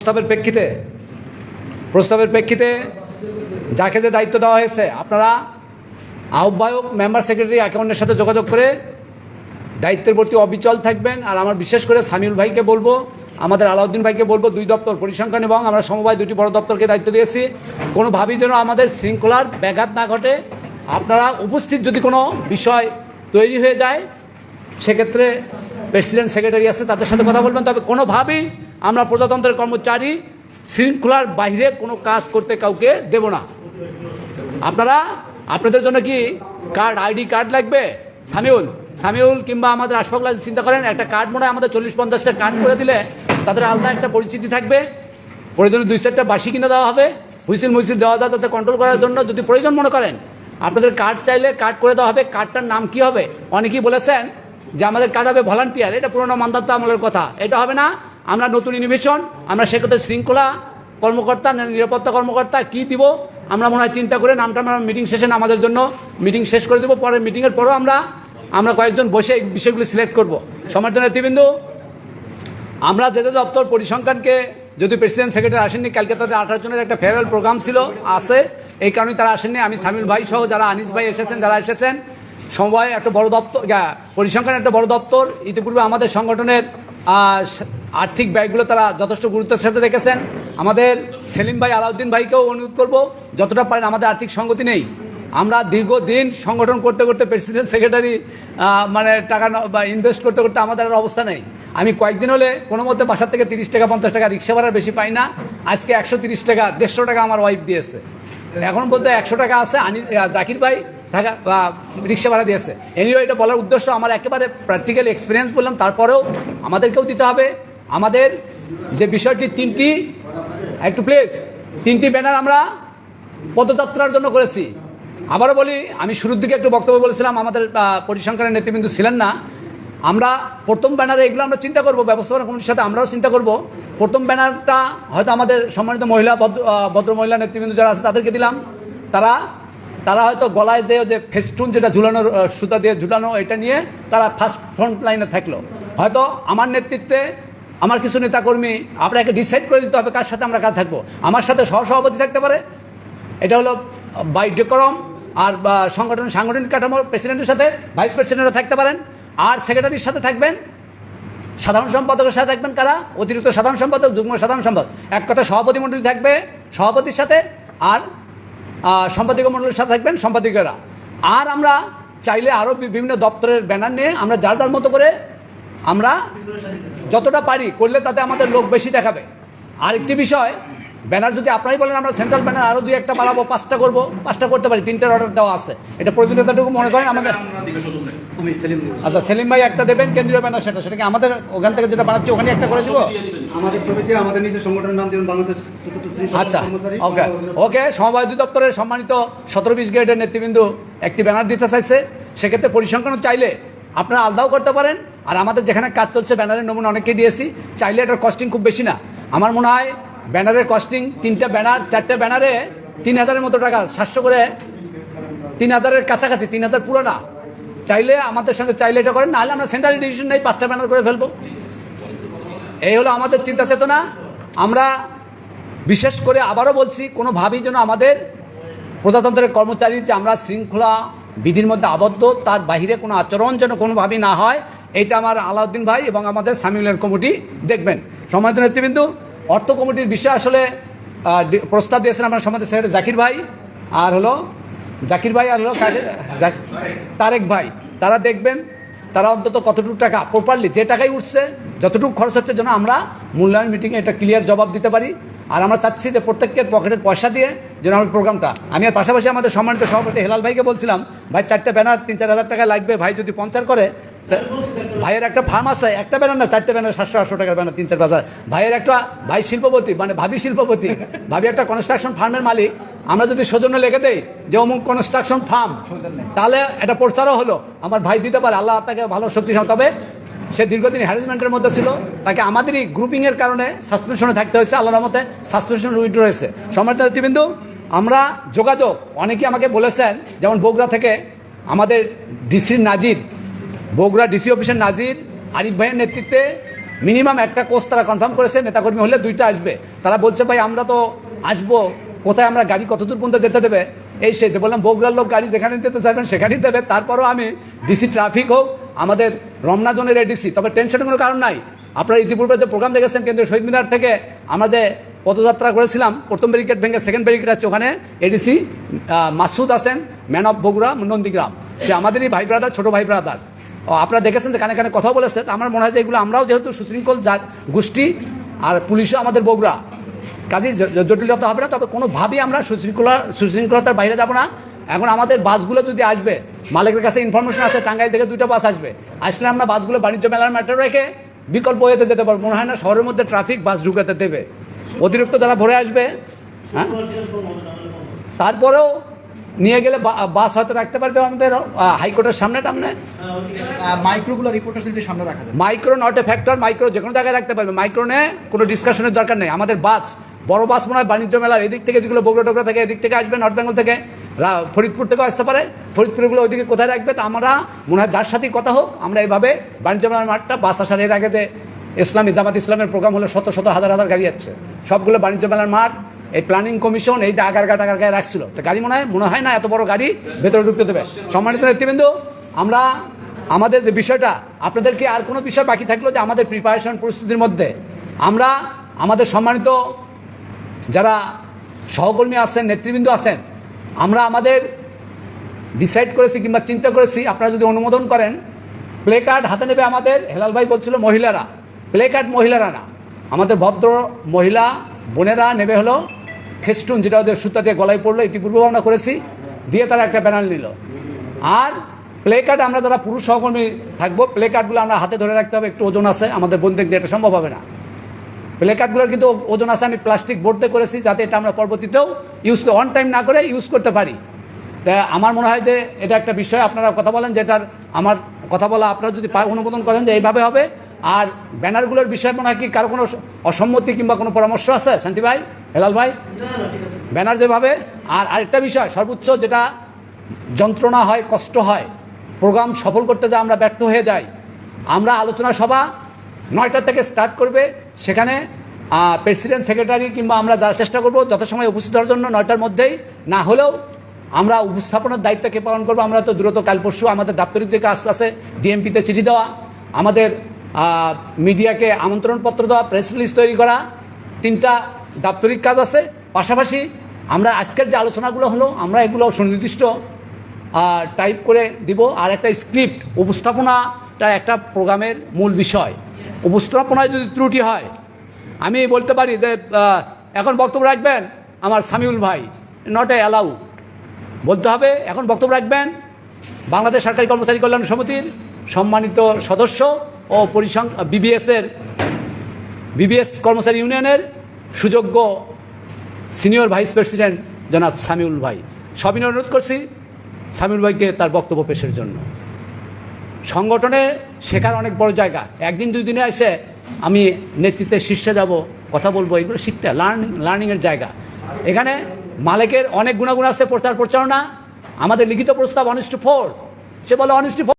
প্রস্তাবের প্রেক্ষিতে প্রস্তাবের প্রেক্ষিতে যাকে যে দায়িত্ব দেওয়া হয়েছে, আপনারা আহ্বায়ক, মেম্বার সেক্রেটারি অন্যের সাথে যোগাযোগ করে দায়িত্বের প্রতি অবিচল থাকবেন। আর আমার বিশেষ করে সামিউল ভাইকে বলব, আমাদের আলাউদ্দিন ভাইকে বলব, দুই দপ্তর পরিসংখ্যান এবং আমরা সমবায় দুটি বড় দপ্তরকে দায়িত্ব দিয়েছি। কোনোভাবেই যেন আমাদের শৃঙ্খলার ব্যাঘাত না ঘটে। আপনারা উপস্থিত যদি কোনো বিষয় তৈরি হয়ে যায়, সেক্ষেত্রে প্রেসিডেন্ট, সেক্রেটারি আছে, তাদের সাথে কথা বলবেন। তবে কোনোভাবেই আমরা প্রজাতন্ত্রের কর্মচারী শৃঙ্খলার বাইরে কোনো কাজ করতে কাউকে দেব না। আপনারা, আপনাদের জন্য কি কার্ড, আইডি কার্ড লাগবে? সামিউল সামিউল কিংবা আমাদের আশফাকুল্লাহ চিন্তা করেন, একটা কার্ড মনে হয় আমাদের চল্লিশ পঞ্চাশটা কার্ড করে দিলে তাদের আলাদা একটা পরিচিতি থাকবে। প্রয়োজনে দুই চারটা বাসি কিনে দেওয়া হবে। হুইসিল মুইসিল দেওয়া যায় তাতে কন্ট্রোল করার জন্য যদি প্রয়োজন মনে করেন। আপনাদের কার্ড চাইলে কার্ড করে দেওয়া হবে। কার্ডটার নাম কি হবে? অনেকেই বলেছেন যে আমাদের কার্ড হবে ভলান্টিয়ার, এটা পুরোনো মান্দাত্ত আমলের কথা। এটা হবে না, আমরা নতুন ইনোভেশন আমরা সেক্ষেত্রে শৃঙ্খলা, কর্মকর্তা, নিরাপত্তা কর্মকর্তা, কি দিব, আমরা মনে হয় চিন্তা করে নামটা আমরা মিটিং সেশন আমাদের জন্য মিটিং শেষ করে দেবো। পরে মিটিংয়ের পরেও আমরা আমরা কয়েকজন বসে এই বিষয়গুলি সিলেক্ট করব। সমর্থন নেতৃবৃন্দ, আমরা যেতে দপ্তর পরিসংখ্যানকে, যদি প্রেসিডেন্ট সেক্রেটারি আসেননি, কালকে তাদের আঠারো জনের একটা ফেয়ারওয়েল প্রোগ্রাম ছিল, আছে। এই কারণে তারা আসেননি। আমি সামিল ভাই সহ যারা আনিস ভাই এসেছেন, যারা এসেছেন সমবায় একটা বড় দপ্তর পরিসংখ্যান একটা বড় দপ্তর। ইতিপূর্বে আমাদের সংগঠনের আর্থিক ব্যয়গুলো তারা যথেষ্ট গুরুত্বের সাথে রেখেছেন আমাদের সেলিম ভাই আলাউদ্দিন ভাইকেও অনুরোধ করব, যতটা পারেন আমাদের আর্থিক সঙ্গতি নেই। আমরা দীর্ঘদিন সংগঠন করতে করতে প্রেসিডেন্ট, সেক্রেটারি মানে টাকা বা ইনভেস্ট করতে করতে আমাদের আর অবস্থা নেই। আমি কয়েকদিন হলে কোনো মধ্যে বাসার থেকে তিরিশ টাকা, পঞ্চাশ টাকা রিক্সা ভাড়া বেশি পাই না। আজকে একশো তিরিশ টাকা, দেড়শো টাকা আমার ওয়াইফ দিয়েছে। এখন বলতে একশো টাকা আছে, আনি জাকির ভাই টাকা বা রিক্সা ভাড়া দিয়েছে। এনিও এটা বলার উদ্দেশ্য আমার একেবারে প্র্যাকটিক্যাল এক্সপিরিয়েন্স বললাম। তারপরেও আমাদেরকেও দিতে হবে। আমাদের যে বিষয়টি, তিনটি, একটু প্লিজ তিনটি ব্যানার আমরা পদযাত্রার জন্য করেছি। আবারও বলি, আমি শুরুর দিকে একটু বক্তব্য বলেছিলাম, আমাদের পরিসংখ্যানের নেতৃবৃন্দ ছিলেন না। আমরা প্রথম ব্যানারে এগুলো আমরা চিন্তা করব, ব্যবস্থাপনা কমিটির সাথে আমরাও চিন্তা করব। প্রথম ব্যানারটা হয়তো আমাদের সম্মানিত মহিলা, ভদ্র মহিলা নেতৃবৃন্দ যারা আছে তাদেরকে দিলাম। তারা তারা হয়তো গলায় যে যে ফেস্টুন যেটা ঝুলানোর সুতা দিয়ে ঝুলানো, এটা নিয়ে তারা ফার্স্ট ফ্রন্ট লাইনে থাকল। হয়তো আমার নেতৃত্বে আমার কিছু নেতাকর্মী, আপনাকে ডিসাইড করে দিতে হবে কার সাথে আমরা কাজ থাকব। আমার সাথে সহসভাপতি থাকতে পারে। এটা হলো বাই ডেকরম আর সংগঠন, সাংগঠনিক কাঠামো প্রেসিডেন্টের সাথে ভাইস প্রেসিডেন্টরা থাকতে পারেন। আর সেক্রেটারির সাথে থাকবেন, সাধারণ সম্পাদকের সাথে থাকবেন কারা? অতিরিক্ত সাধারণ সম্পাদক, যুগ্ম সাধারণ সম্পাদক। এক কথা সভাপতি মণ্ডলী থাকবে সভাপতির সাথে, আর সম্পাদক মণ্ডলের সাথে থাকবেন সম্পাদকেরা আর আমরা চাইলে আরও বিভিন্ন দপ্তরের ব্যানার নিয়ে আমরা যার যার মতো করে আমরা যতটা পারি করলে তাতে আমাদের লোক বেশি দেখাবে। আরেকটি বিষয় ব্যানার যদি আপনারাই বলেন আমরা সেন্ট্রাল ব্যানার আরও দুই একটা বাড়াবো পাঁচটা করব পাঁচটা করতে পারি তিনটার অর্ডার দেওয়া আছে। এটা প্রয়োজনীয়তাটুকু মনে করেন আমাদের আচ্ছা সেলিম ভাই একটা দেবেন কেন্দ্রীয় ব্যানার সেটা সেটাকে আমাদের ওখান থেকে যেটা বানাচ্ছি ওখানে একটা করে দিব? আমাদের ছবিতে আমাদের নিজের সংগঠনের নাম যেমন বাংলাদেশ চতুর্থ শ্রেণি সরকারি আচ্ছা ওকে ওকে সমবায় দপ্তরের সম্মানিত সতেরো বিশ গ্রেডের নেতৃবৃন্দ একটি ব্যানার দিতে চাইছে। সেক্ষেত্রে পরিসংখ্যান চাইলে আপনারা আলাদাও করতে পারেন। আর আমাদের যেখানে কাজ চলছে ব্যানারের নমুনা অনেককে দিয়েছি। চাইলে এটার কস্টিং খুব বেশি না। আমার মনে হয় ব্যানারের কস্টিং তিনটা ব্যানার, চারটে ব্যানারে তিন হাজারের মতো টাকা, সাতশো করে তিন হাজারের কাছাকাছি, তিন হাজার পুরো না চাইলে আমাদের সঙ্গে চাইলে এটা করেন, নাহলে আমরা সেন্ট্রাল ডিভিশন নেই, পাঁচটা ব্যানার করে ফেলব। এই হলো আমাদের চিন্তা চেতনা। আমরা বিশেষ করে আবারও বলছি, কোনোভাবেই যেন আমাদের প্রজাতন্ত্রের কর্মচারী যে আমরা শৃঙ্খলা বিধির মধ্যে আবদ্ধ, তার বাহিরে কোনো আচরণ যেন কোনোভাবেই না হয়, এটা আমার আলাউদ্দিন ভাই এবং আমাদের সামিউলের কমিটি দেখবেন। সম্মানিত নেতৃবৃন্দ অর্থ কমিটির বিষয়ে আসলে প্রস্তাব দিয়েছেন আমার সমাজের সেক্রেটারি জাকির ভাই, আর হলো, জাকির ভাই আর হলো তারেক ভাই। তারা দেখবেন, তারা অন্তত কতটুকু টাকা প্রপারলি যে টাকাই উঠছে, যতটুকু খরচ হচ্ছে যেন আমরা মূল্যায়ন মিটিংয়ে এটা ক্লিয়ার জবাব দিতে পারি। আর আমরা চাচ্ছি যে প্রত্যেকের পকেটের পয়সা দিয়ে যেন আমার প্রোগ্রামটা আমি আর পাশাপাশি আমাদের সম্মানিত সভাপতি হেলাল ভাইকে বলছিলাম, ভাই, চারটে ব্যানার তিন চার হাজার টাকা লাগবে, ভাই যদি পঞ্চার করে ভাইয়ের একটা ফার্ম আছে, একটা ব্যানার না, চারটে ব্যানার সাতশো, আটশো টাকার ব্যানার তিন চার পাঁচ ভাইয়ের একটা ভাই শিল্পপতি মানে ভাবি শিল্পপতি। ভাবি একটা কনস্ট্রাকশন ফার্মের মালিক। আমরা যদি সৌজন্য লেগে দেই যে অমুক কনস্ট্রাকশন ফার্ম তাহলে এটা প্রচারও হলো। আমার ভাই দিতে পারে, আল্লাহ তাকে ভালো শক্তি তবে সে দীর্ঘদিন হ্যারাসমেন্টের মধ্যে ছিল। তাকে আমাদেরই গ্রুপিংয়ের কারণে সাসপেনশনে থাকতে হয়েছে, আল্লাহর মতে সাসপেনশন উইথ রয়েছে। সম্মানিত নেতৃবৃন্দ আমরা যোগাযোগ, অনেকেই আমাকে বলেছেন, যেমন বগুড়া থেকে আমাদের ডিসির নাজির বগুড়া ডিসি অফিসের নাজির আরিফ ভাইয়ের নেতৃত্বে মিনিমাম একটা কোর্স তারা কনফার্ম করেছে, নেতাকর্মী হলে দুইটা আসবে। তারা বলছে, ভাই, আমরা তো আসব। কোথায় আমরা গাড়ি কতদূর পর্যন্ত যেতে দেবে? এই সেই বললাম, বগুড়ার লোক গাড়ি যেখানে যেতে চাইবেন, সেখানেই দেবে। তারপরও আমি ডিসি ট্রাফিক হোক, আমাদের রমনা জোনের এডিসি তবে টেনশনের কোনো কারণ নাই। আপনারা ইতিপূর্বে যে প্রোগ্রাম দেখেছেন, কেন্দ্রীয় শহীদ মিনার থেকে আমরা যে পদযাত্রা করেছিলাম, প্রথম ব্যারিকেড ভেঙে সেকেন্ড ব্যারিকেড আছে ওখানে এডিসি মাসুদ আছেন ম্যান অফ বগুড়া, নন্দীগ্রাম। সে আমাদেরই ভাই ব্রাদার ছোট ভাই ব্রাদার আপনারা দেখেছেন যে কানে কানে কথা বলেছে আমার মনে হয় যে এগুলো আমরাও যেহেতু সুশৃঙ্খল গোষ্ঠী, আর পুলিশও আমাদের বগুড়া। কাজেই জ- জ- জটিলতা হবে না, তবে কোনোভাবেই আমরা সুশৃঙ্খলা, সুশৃঙ্খলতার বাইরে যাব না। এখন আমাদের বাসগুলো যদি আসবে, মালিকের কাছে ইনফরমেশন আছে, টাঙ্গাইল থেকে দুইটা বাস আসবে। আসলে আমরা বাসগুলো বাণিজ্য মেলার ম্যাটার রেখে বিকল্প হয়েতে যেতে পারব। মনে হয় না শহরের মধ্যে ট্রাফিক বাস ঢুকাতে দেবে। অতিরিক্ত যারা ভরে আসবে হ্যাঁ? তারপরেও নিয়ে গেলে বাস হয়তো রাখতে পারবে আমাদের হাইকোর্টের সামনে টামনে। মাইক্রোগুলো রিপোর্টার সামনে রাখা যায় micro not a factor micro যে কোনো জায়গায় রাখতে পারবে। মাইক্রোনে কোনো ডিসকাশনের দরকার নেই। আমাদের বাস বড় বাস মনে হয় বাণিজ্য মেলার এদিক থেকে যেগুলো বগুড়া টুকরা থেকে এদিক থেকে আসবে নর্থ বেঙ্গল থেকে ফরিদপুর থেকেও আসতে পারে। ফরিদপুরগুলো ওইদিকে কোথায় রাখবে তা আমরা মনে হয় যার সাথেই কথা হোক আমরা এইভাবে বাণিজ্য মেলার মাঠটা বাস আসার এর আগে যে ইসলামী জামাত ইসলামের প্রোগ্রাম হলে শত শত হাজার হাজার গাড়ি যাচ্ছে সবগুলো বাণিজ্য মেলার মাঠ এই প্ল্যানিং কমিশন এই যে আগার গাট আগার গায়ে রাখছিল। তো গাড়ি মনে হয় মনে হয় না এত বড় গাড়ি ভেতরে ঢুকতে দেবে। সম্মানিত নেতৃবৃন্দ, আমরা আমাদের যে বিষয়টা, আপনাদেরকে আর কোনো বিষয় বাকি থাকল যে আমাদের প্রিপারেশন পরিস্থিতির মধ্যে। আমরা আমাদের সম্মানিত যারা সহকর্মী আছেন, নেতৃবৃন্দ আছেন, আমরা আমাদের ডিসাইড করেছি কিংবা চিন্তা করেছি, আপনারা যদি অনুমোদন করেন প্লে কার্ড হাতে নেবে আমাদের, হেলাল ভাই বলছিল মহিলারা। প্লে কার্ড মহিলারা না। আমাদের ভদ্র মহিলা, বোনেরা নেবে হলো ফেস্টুন যেটা ওদের সুতা দিয়ে গলায় পড়ল ইতিপূর্বে আমরা করেছি, দিয়ে তারা একটা ব্যানার নিল। আর প্লে কার্ড আমরা যারা পুরুষ সহকর্মী থাকব প্লে কার্ডগুলো আমরা হাতে ধরে রাখতে হবে, একটু ওজন আছে, আমাদের বন্ধুক দিয়ে এটা সম্ভব হবে না। প্লে কার্ডগুলোর কিন্তু ওজন আছে, আমি প্লাস্টিক বোর্ডতে করেছি, যাতে এটা আমরা পরবর্তীতেও ইউজ অন টাইম না করে ইউজ করতে পারি। তা আমার মনে হয় যে এটা একটা বিষয়, আপনারা কথা বলেন যেটার আমার কথা বলা, আপনারা যদি অনুমোদন করেন যে এইভাবে হবে। আর ব্যানারগুলোর বিষয়ে মনে হয় কি কারও কোনো অসম্মতি কিংবা কোনো পরামর্শ আছে, শান্তি ভাই? হেলাল ভাই? ব্যানার যেভাবে, আর আরেকটা বিষয়, সর্বোচ্চ যেটা যন্ত্রণা হয়, কষ্ট হয়, প্রোগ্রাম সফল করতে যা আমরা ব্যর্থ হয়ে যাই, আমরা আলোচনা সভা নয়টা থেকে স্টার্ট করবে, সেখানে প্রেসিডেন্ট সেক্রেটারি কিংবা আমরা যা চেষ্টা করব যথাসময় উপস্থিত হওয়ার জন্য নয়টার মধ্যেই, না হলেও আমরা উপস্থাপনের দায়িত্বকে পালন করব, আমরা তো দ্রুত কাল পরশু আমাদের দাপ্তরিক যে কাজ আছে ডিএমপিতে চিঠি দেওয়া, আমাদের মিডিয়াকে আমন্ত্রণপত্র দেওয়া প্রেস রিলিজ তৈরি করা, তিনটা দাপ্তরিক কাজ আছে, পাশাপাশি আমরা আজকের যে আলোচনাগুলো হলো, আমরা এগুলো সুনির্দিষ্ট টাইপ করে দিব। আর একটা স্ক্রিপ্ট উপস্থাপনাটা একটা প্রোগ্রামের মূল বিষয়। উপস্থাপনায় যদি ত্রুটি হয়, আমি বলতে পারি যে এখন বক্তব্য রাখবেন আমার সামিউল ভাই নট এ অ্যালাউ বলতে হবে, এখন বক্তব্য রাখবেন বাংলাদেশ সরকারি কর্মচারী কল্যাণ সমিতির সম্মানিত সদস্য ও পরিসং বিবিএসের বিবিএস কর্মচারী ইউনিয়নের সুযোগ্য সিনিয়র ভাইস প্রেসিডেন্ট জনাব সামিউল ভাই। সবিনয় অনুরোধ করছি সামিউল ভাইকে তার বক্তব্য পেশের জন্য। সংগঠনে শেখার অনেক বড় জায়গা। একদিন, দুই দিনে এসে আমি নেতৃত্বের শীর্ষে যাব, কথা বলব, এগুলো শিখতে। লার্নিং লার্নিংয়ের জায়গা। এখানে মালিকের অনেক গুণাগুণ আছে প্রচার প্রচারণা আমাদের লিখিত প্রস্তাব অনিষ্ট ফোর সে বলে অনিষ্ট